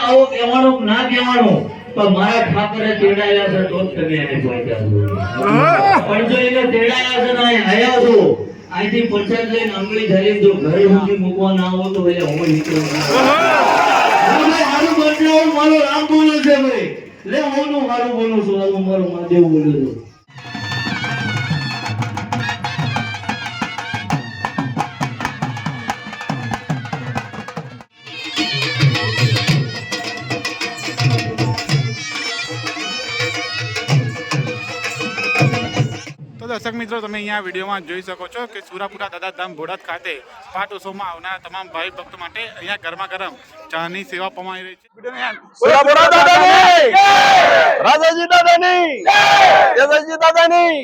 આવો કહેવાનું ના કહેવાનું પણ મારા ઠાકરે તેડાયા છે તો તમે એને પહોંચ્યા પણ જો એને તેડાયા છે ને હયા છો અહીંથી પંચાયત લઈને આંગળી ધરી જો ઘરે સુધી મૂકવા ના આવો તો એટલે હું નીકળું ના હું ભાઈ હારું બદલાવું મારો રામ બોલે છે ભાઈ. લે હું નું મારું બોલું છું હું મારું મહાદેવ બોલું છું. દર્શક મિત્રો તમે અહીંયા વિડીયોમાં જોઈ શકો છો કે સુરાપુરા દાદાધામ બોડત ખાતે પાઠ ઉત્સવમાં આવનાર તમામ ભાઈ ભક્તો માટે અહીંયા ગરમા ગરમ ચાની સેવા આપવામાં રહી છે. સુરાપુરા દાદાની! રાજાજી દાદાની! યદાજી દાદાની!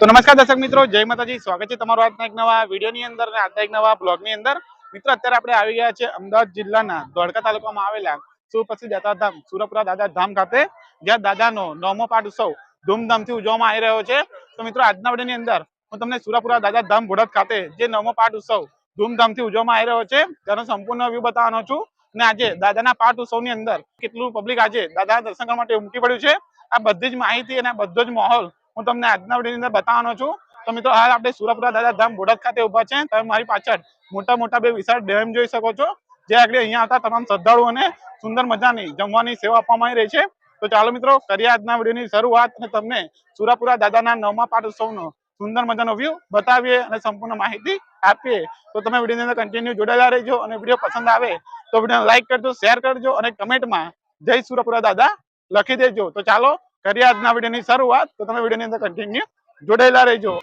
તો નમસ્કાર દર્શક મિત્રો જય માતાજી. સ્વાગત છે તમારો આજના એક નવા વિડીયોની અંદર અને આજના એક નવા બ્લોગની અંદર. મિત્રો અત્યારે આપણે આવી ગયા છે અમદાવાદ જિલ્લાના ધોળકા તાલુકામાં આવેલા સુપ્રસિદ્ધ દાદાધામ સુરપુરા દાદા ધામ ખાતે જ્યાં દાદાનો નવમો પાઠ ઉત્સવ ધૂમધામથી ઉજવવામાં આવી રહ્યો છે. તો મિત્રો, આજના વિડીયોની અંદર હું તમને સુરાપુરા દાદા ધામ ભોડત ખાતે જે નવમો પાઠ ઉત્સવ ધૂમધામથી ઉજવવામાં આવી રહ્યો છે, તેનો સંપૂર્ણ વ્યૂ બતાવવાનો છું. અને આજે દાદાના પાઠ ઉત્સવની અંદર કેટલું પબ્લિક આજે દાદાના દર્શન કરવા માટે ઉમટી પડ્યું છે. આ બધી જ માહિતી અને બધો જ માહોલ હું તમને આજના વિડીયોની અંદર બતાવવાનો છું. તો મિત્રો, હાલ આપણે સુરપુરા દાદા ધામ બોડત ખાતે ઊભા છે. તમે મારી પાછળ મોટા મોટા બે વિશાળ ડેમ જોઈ શકો છો. જે આગળ અહીંયા આવતા તમામ શ્રદ્ધાળુઓને સુંદર મજાની જમવાની સેવા આપવામાં આવી રહી છે. તો ચાલો મિત્રો, કરીએ આજના વિડીયોની શરૂઆત અને તમને સુરાપુરા દાદાના નવમા પાઠ ઉત્સવનો સુંદર મજાનો વ્યૂ બતાવીએ અને સંપૂર્ણ માહિતી આપીએ. તો તમે વિડીયોની અંદર કન્ટિન્યુ જોડાયેલા રહેજો અને વીડિયો પસંદ આવે તો વીડિયો લાઈક કરજો શેર કરજો અને કમેન્ટમાં જય સુરપુરા દાદા લખી દેજો. તો ચાલો, કરીએ આજના વિડીયોની શરૂઆત. તો તમે વિડીયોની અંદર કન્ટિન્યુ જોડાયેલા રહેજો.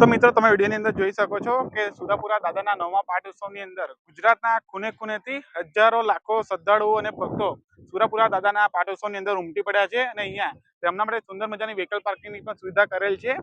તો મિત્રો, તમે વિડીયોની અંદર જોઈ શકો છો કે સુરાપુરા દાદાના નવમા પાઠ ઉત્સવની અંદર ગુજરાતના ખૂને ખૂનેથી હજારો લાખો શ્રદ્ધાળુઓ અને ભક્તો સુરાપુરા દાદાના પાઠ ઉત્સવની અંદર ઉમટી પડ્યા છે અને અહીંયા તેમના માટે સુંદર મજાની વ્હીકલ પાર્કિંગની પણ સુવિધા કરેલ છે,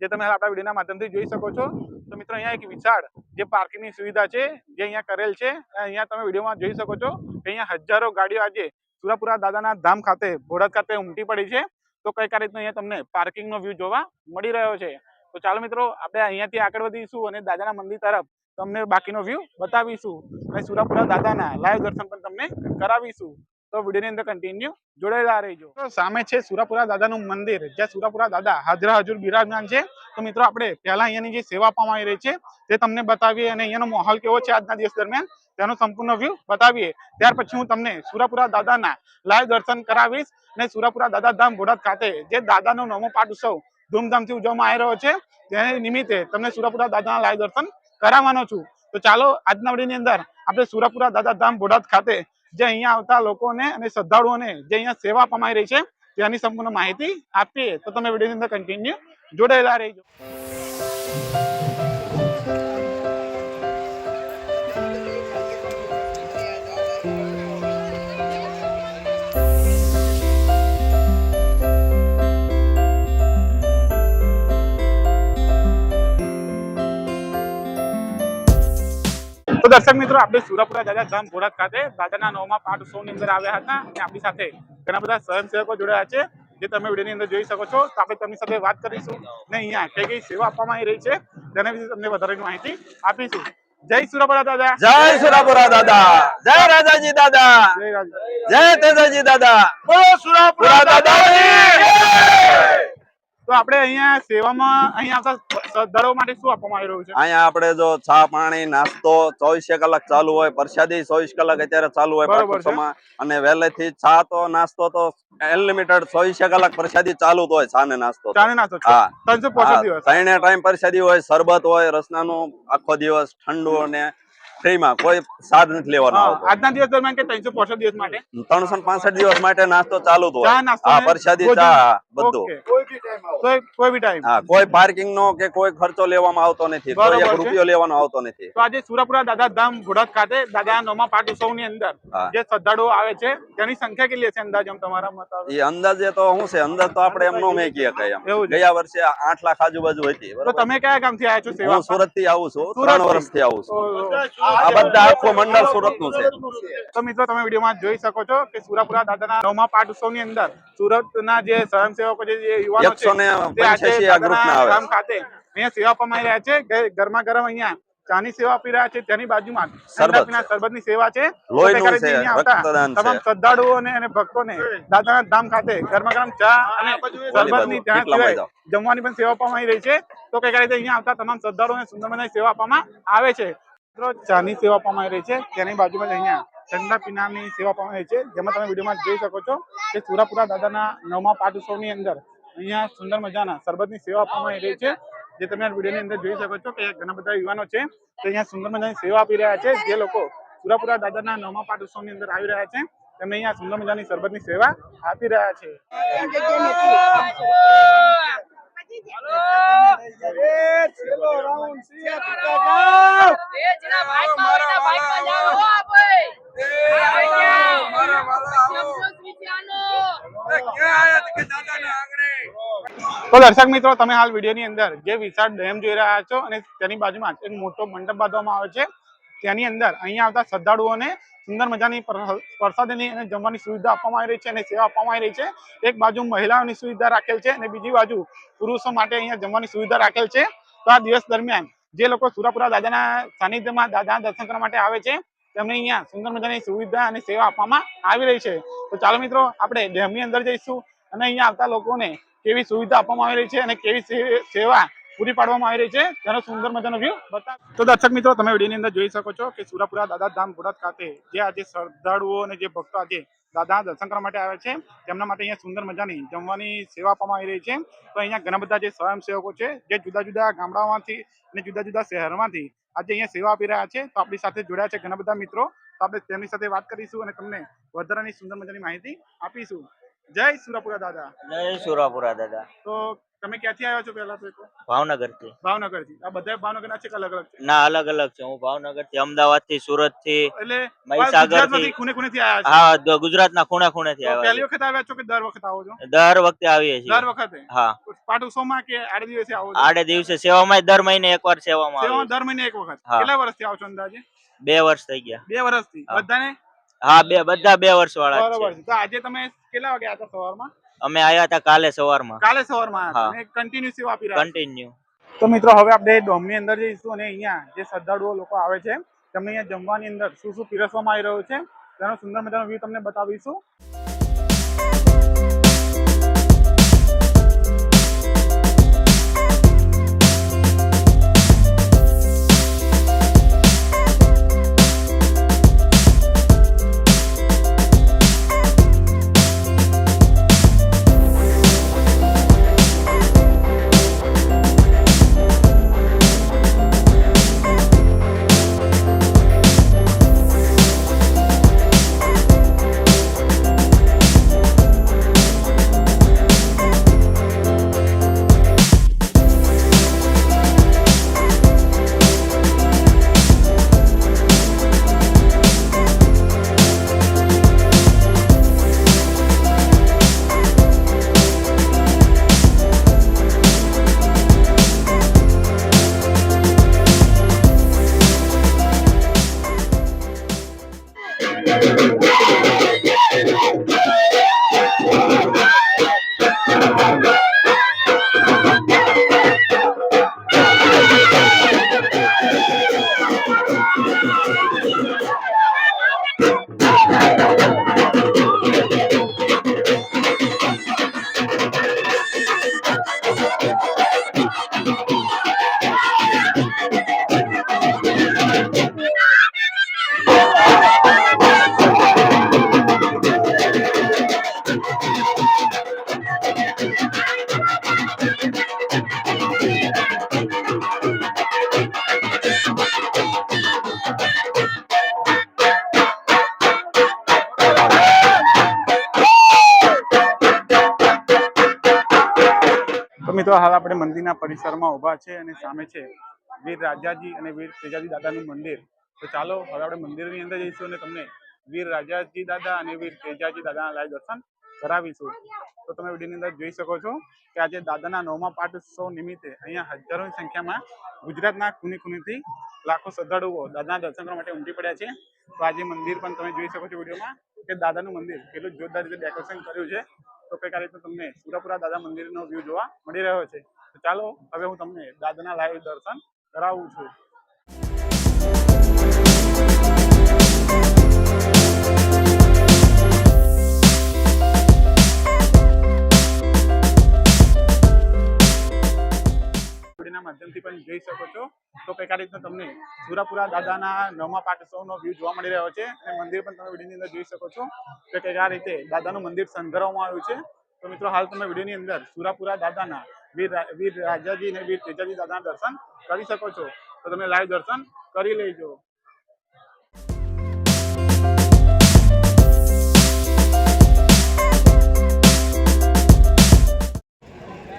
જે તમે આપણા વિડીયોના માધ્યમથી જોઈ શકો છો. તો મિત્રો, અહીંયા એક વિશાળ જે પાર્કિંગની સુવિધા છે, જે અહીંયા કરેલ છે, અને અહીંયા તમે વિડીયોમાં જોઈ શકો છો કે અહીંયા હજારો ગાડીઓ આજે સુરાપુરા દાદાના ધામ ખાતે ભોડત ખાતે ઉમટી પડી છે. તો કઈ રીતનું અહીંયા તમને પાર્કિંગનો વ્યૂ જોવા મળી રહ્યો છે. તો ચાલો મિત્રો, આપણે અહીંયાથી આગળ વધીશું અને દાદાના મંદિર તરફ તમને બાકીનો વ્યૂ બતાવીશું. અને સુરાપુરા દાદાના લાઈવ દર્શન પણ તમને કરાવીશું. તો વિડીયોની અંદર કન્ટિન્યુ જોડાયેલા રહેજો. સામે છે સુરાપુરા દાદાનું મંદિર. જ્યાં સુરાપુરા દાદા હાજરા હજુર બિરાજમાન છે. તો મિત્રો, આપણે પહેલા અહીંયાની જે સેવા આપવામાં આવી રહી છે, તે તમને બતાવીએ. અને અહીંયાનો માહોલ કેવો છે આજના દિવસ દરમિયાન? તેનો સંપૂર્ણ વ્યૂ બતાવીએ. ત્યાર પછી હું તમને સુરાપુરા દાદાના લાઈવ દર્શન કરાવીશ. અને સુરાપુરા દાદા ધામ બોડાદ ખાતે જે દાદાનો નવમો પાઠ ઉત્સવ ધૂમધામથી ઉજવવામાં આવી રહ્યો છે. તેને નિમિત્તે તમને સુરાપુરા દાદાના લાઈવ દર્શન કરાવવાનો છું. તો ચાલો, આજના વડીની અંદર આપણે સુરાપુરા દાદા ધામ બોડાદ ખાતે જે અહીંયા આવતા લોકોને અને શ્રદ્ધાળુઓને જે અહીંયા સેવા અપાઈ રહી છે, તેની સંપૂર્ણ માહિતી આપીએ. તો તમે વિડીયોની અંદર કન્ટિન્યુ જોડાયેલા રહેજો. તો દર્શક મિત્રો આપણે સુરપુરા દાદા ધામ બોડાદ ખાતે દાદાના નવમા પાઠ ઉત્સવની અંદર આવ્યા હતા અને આપણી સાથે ઘણા બધા સ્વયંસેવકો જોડાયા છે જે તમે વિડીયોની અંદર જોઈ શકો છો. તો આપણે તેમની સાથે વાત કરીશું ને અહીંયા કઈ કઈ સેવા આપવામાં આવી રહી છે તેના વિશે તમને વધારેની માહિતી આપીશું. જય સુરાપુરા દાદા. જય સુરાપુરા દાદા. જય રાજાજી દાદા. જય રાજા જય તેજાજી દાદા. બોલો સુરાપુરા દાદાની તો આપણે અહીંયા સેવામાં અહીંયા આવતા શ્રદ્ધાળુઓ માટે શું આપવામાં આવી રહ્યું છે? અહીંયા આપણે જો ચા પાણી નાસ્તો ચોવીસે કલાક ચાલુ હોય પ્રસાદી ચોવીસ કલાક અત્યારે ચાલુ હોય. પાટોત્સવમાં અને વહેલેથી ચા તો નાસ્તો તો અનલિમિટેડ ચોવીસે કલાક પ્રસાદી ચાલુ જ હોય ચા ને નાસ્તો ચા ને નાસ્તો હા. ત્રણસો દિવસ. ત્રણે ટાઈમ પ્રસાદી હોય શરબત હોય રસનાનું આખો દિવસ ઠંડુ અને ફ્રીમાં કોઈ સાદ નથી લેવાનો આજના દિવસ દરમિયાન કે ત્રણસો પોસઠ દિવસ માટે? ત્રણસો પાસઠ દિવસ માટે નાસ્તો ચાલુ તો હા પ્રસાદી ચા બધું. કોઈ કોઈ બી ટાઈમ હા કોઈ પાર્કિંગ નો કે કોઈ ખર્ચો લેવામાં આવતો નથી. કોઈ એક રૂપિયો લેવાનો આવતો નથી. તો આજે સુરપુરા દાદા ધામ ઘોડાદ ખાતે દાદા નોમા પાઠ ઉત્સવની અંદર જે શ્રદ્ધાળુઓ આવે છે તેની સંખ્યા કેટલી હશે અંદાજ આમ તમારા મત આવે? એ અંદાજે તો શું છે? અંદાજ તો આપણે એમ નો મેકીએ કઈ એમ. એવું ગયા વર્ષે આઠ લાખ આજુબાજુ હતી તો તમે કયા ગામથી આવ્યા છો સેવા? સુરતથી આવું છું ત્રણ ત્રણ વર્ષથી આવું છું. આ બધા આખું મંડળ સુરતનું છે. તો મિત્રો તમે વિડીયોમાં જોઈ શકો છો કે સુરાપુરા દાદાના નવમા પાઠ ઉત્સવની અંદર સુરતના જે સ્વયંસેવકો છે જે યુવાનો છે ને તે આજે ના ખાતે. અહીંયા સેવા આપવામાં રહ્યા છે ગરમા ગરમ અહીંયા ચાની સેવા આપી રહ્યા છે તેની બાજુમાં સરબત શરબતની સેવા છે. તમામ શ્રદ્ધાળુઓને અને ભક્તોને દાદાના ધામ ખાતે ગરમા ગરમ ચા અને શરબતની ત્યાં જમવાની પણ સેવા આપવામાં આવી રહી છે. તો કઈ રીતે અહીંયા આવતા તમામ શ્રદ્ધાળુઓને સુંદર મજાની સેવા આપવામાં આવે છે. મિત્રો, ચાની સેવા આપવામાં આવી રહી છે. તેની બાજુમાં અહીંયા ઠંડા પીણાની સેવા આપવામાં આવી છે. જેમાં તમે વિડીયોમાં જોઈ શકો છો કે સુરાપુરા દાદાના નવમા પાઠ ઉત્સવની અંદર અહીંયા સુંદર મજાના શરબતની સેવા આપવામાં આવી રહી છે. જે તમે વિડીયોની અંદર જોઈ શકો છો કે ઘણા બધા યુવાનો છે તે અહીંયા સુંદર મજાની સેવા આપી રહ્યા છે. જે લોકો સુરાપુરા દાદાના નવમા પાઠ ઉત્સવની અંદર આવી રહ્યા છે, તેમને અહીંયા સુંદર મજાની શરબતની સેવા આપી રહ્યા છે એજના બાઈકમાં હોય ને બાઈકમાં જાઓ હો આપણે. આવી ગયા. શબ્દો સ્વીકારો. તો દર્શક મિત્રો, તમે હાલ વિડીયોની અંદર જે વિશાળ ડેમ જોઈ રહ્યા છો અને તેની બાજુમાં એક મોટો મંડપ બાંધવામાં આવે છે. તેની અંદર અહીંયા આવતા શ્રદ્ધાળુઓને સુંદર મજાની પર- પ્રસાદીની અને જમવાની સુવિધા આપવામાં આવી રહી છે અને સેવા આપવામાં આવી રહી છે. એક બાજુ મહિલાઓની સુવિધા રાખેલ છે અને બીજી બાજુ પુરુષો માટે અહીંયા જમવાની સુવિધા રાખેલ છે. તો આ દિવસ દરમિયાન જે લોકો સુરાપુરા દાદાના સાનિધ્યમાં દાદાના દર્શન કરવા માટે આવે છે, તેમને અહીંયા સુંદર મજાની સુવિધા અને સેવા આપવામાં આવી રહી છે. તો ચાલો મિત્રો, આપણે ડેમની અંદર જઈશું અને અહીંયા આવતા લોકોને કેવી સુવિધા આપવામાં આવી રહી છે અને કેવી સેવા પૂરી પાડવામાં આવી રહી છે, તેનો સુંદર મજાનો વ્યૂ બતાવ. તો દર્શક મિત્રો, તમે વિડીયોની અંદર જોઈ શકો છો કે સુરાપુરા દાદા ધામ બોટાદ ખાતે જે આજે શ્રદ્ધાળુઓ અને જે ભક્તો આજે દાદા દર્શન કરવા માટે આવે છે, તેમના માટે અહીંયા સુંદર મજાની જમવાની સેવા આપવામાં આવી રહી છે. તો અહીંયા ઘણા બધા જે સ્વયંસેવકો છે, જે જુદા જુદા ગામડાઓમાંથી અને જુદા જુદા શહેરમાંથી આજે અહીંયા સેવા આપી રહ્યા છે. તો આપણી સાથે જોડ્યા છે ઘણા બધા મિત્રો. તો આપણે તેમની સાથે વાત કરીશું અને તમને વધારાની સુંદર મજાની માહિતી આપીશું. જય સુરાપુરા દાદા. જય સુરાપુરા દાદા. તો તમે ક્યાંથી આવ્યા છો પહેલા તો ભાવનગરથી ભાવનગરથી આ બધા ભાવનગરના છે કે અલગ અલગ છે? ના અલગ અલગ છે. હું ભાવનગરથી અમદાવાદથી સુરતથી એટલે મહીસાગરથી ખૂણે ખૂણેથી આવ્યા હા ગુજરાત ના ખૂણે ખૂણે થી આવ્યા પહેલી વખત આવ્યા છો કે દર વખત આવો છો? દર વખતે આવીએ દર વખતે? હા. પાટ ઉત્સવમાં કે આડે દિવસે આવો છો? આડે દિવસે સેવામાં દર મહિને એકવાર સેવામાં સેવામાં દર મહિને એક વખત. કેટલા વર્ષથી આવો છો અંદાજે? બે વર્ષ થઈ ગયા. બે વર્ષથી. હા. બધાને હા બે બધા બે વર્ષ વાળા બરોબર છે. તો આજે તમે કેટલા વાગે આવ્યા સવાર સવારમાં? અમે આયા હતા કાલે સવારમાં. કાલે સવારમાં. માં હા. કન્ટિન્યુ સેવા આપી રહ્યા કન્ટિન્યુ તો મિત્રો હવે આપણે ડોમની અંદર જઈશું અને અહીંયા જે શ્રદ્ધાળુઓ લોકો આવે છે તમને અહીંયા જમવાની અંદર શું શું પીરસવામાં આવી રહ્યું છે તેનો સુંદર મજાનો વ્યૂ તમને બતાવીશું. મિત્રો, હાલ આપણે મંદિરના પરિસરમાં ઊભા છે અને સામે છે વીર રાજાજી અને વીર તેજાજી દાદાનું મંદિર. તો ચાલો, હવે આપણે મંદિરની અંદર જઈશું અને તમને વીર રાજાજી દાદા અને વીર તેજાજી દાદાના લાઈવ દર્શન કરાવીશું. તો તમે વિડીયોની અંદર જોઈ શકો છો કે આજે દાદાના નવમા પાઠ ઉત્સવ નિમિત્તે અહીંયા હજારોની સંખ્યામાં ગુજરાતના ખૂની ખૂનીથી લાખો શ્રદ્ધાળુઓ દાદાના દર્શન કરવા માટે ઉમટી પડ્યા છે. તો આજે મંદિર પણ તમે જોઈ શકો છો વિડીયોમાં કે દાદાનું મંદિર કેટલું જોરદાર રીતે ડેકોરેશન કર્યું છે. તો કઈ રીતે તમને સુરાપુરા દાદા મંદિરનો વ્યૂ જોવા મળી રહ્યો છે. તો ચાલો, હવે હું તમને દાદાના લાઈવ દર્શન કરાવું છું. વિડીયોના પણ જઈ શકો છો. તો કઈ રીતના તમને સુરાપુરા દાદાના નવમા પાટોત્સવનો વ્યૂ જોવા મળી રહ્યો છે અને મંદિર પણ તમે વિડીયોની અંદર જોઈ શકો છો. કે કઈ આ રીતે દાદાનું મંદિર સંઘરવામાં આવ્યું છે. તો મિત્રો, હાલ તમે વિડીયોની અંદર સુરાપુરા દાદાના વીર વીર રાજાજી અને વીર તેજાજી દાદાના દર્શન કરી શકો છો. તો તમે લાઈવ દર્શન કરી લેજો.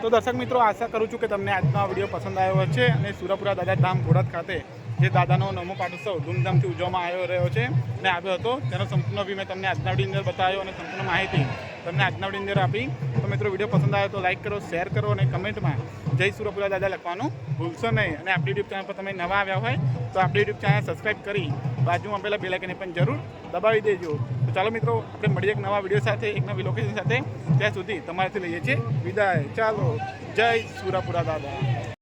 તો દર્શક મિત્રો, આશા કરું છું કે તમને આજનો વીડિયો પસંદ આવ્યો હશે અને સુરપુરા દાદા ધામ ઘોડાદ ખાતે જે દાદાનો નમો પાટોત્સવ ધૂમધામથી ઉજવવામાં આવ્યો રહ્યો છે અને આવ્યો હતો, તેનો સંપૂર્ણ બી મેં તમને આજના વીડિયો અંદર બતાવ્યો અને સંપૂર્ણ માહિતી તમને આજના વીડિયો અંદર આપી. તો મિત્રો, વીડિયો પસંદ આવ્યો તો લાઈક કરો, શેર કરો અને કમેન્ટમાં જય સુરપુરા દાદા લખવાનું ભૂલશો નહીં. અને આપણી યુટ્યુબ ચેનલ પર તમે નવા આવ્યા હોય તો આપણી યુટ્યુબ ચેનલ સબસ્ક્રાઈબ કરી બાજુમાં આપેલા બેલાઇકને પણ જરૂર દબાવી દેજો. તો ચાલો મિત્રો, આપણે મળીએ એક નવા વીડિયો સાથે, એક નવી લોકેશન સાથે. ત્યાં સુધી તમારાથી લઈએ છીએ વિદાય. ચાલો, જય સુરાપુરા દાદા.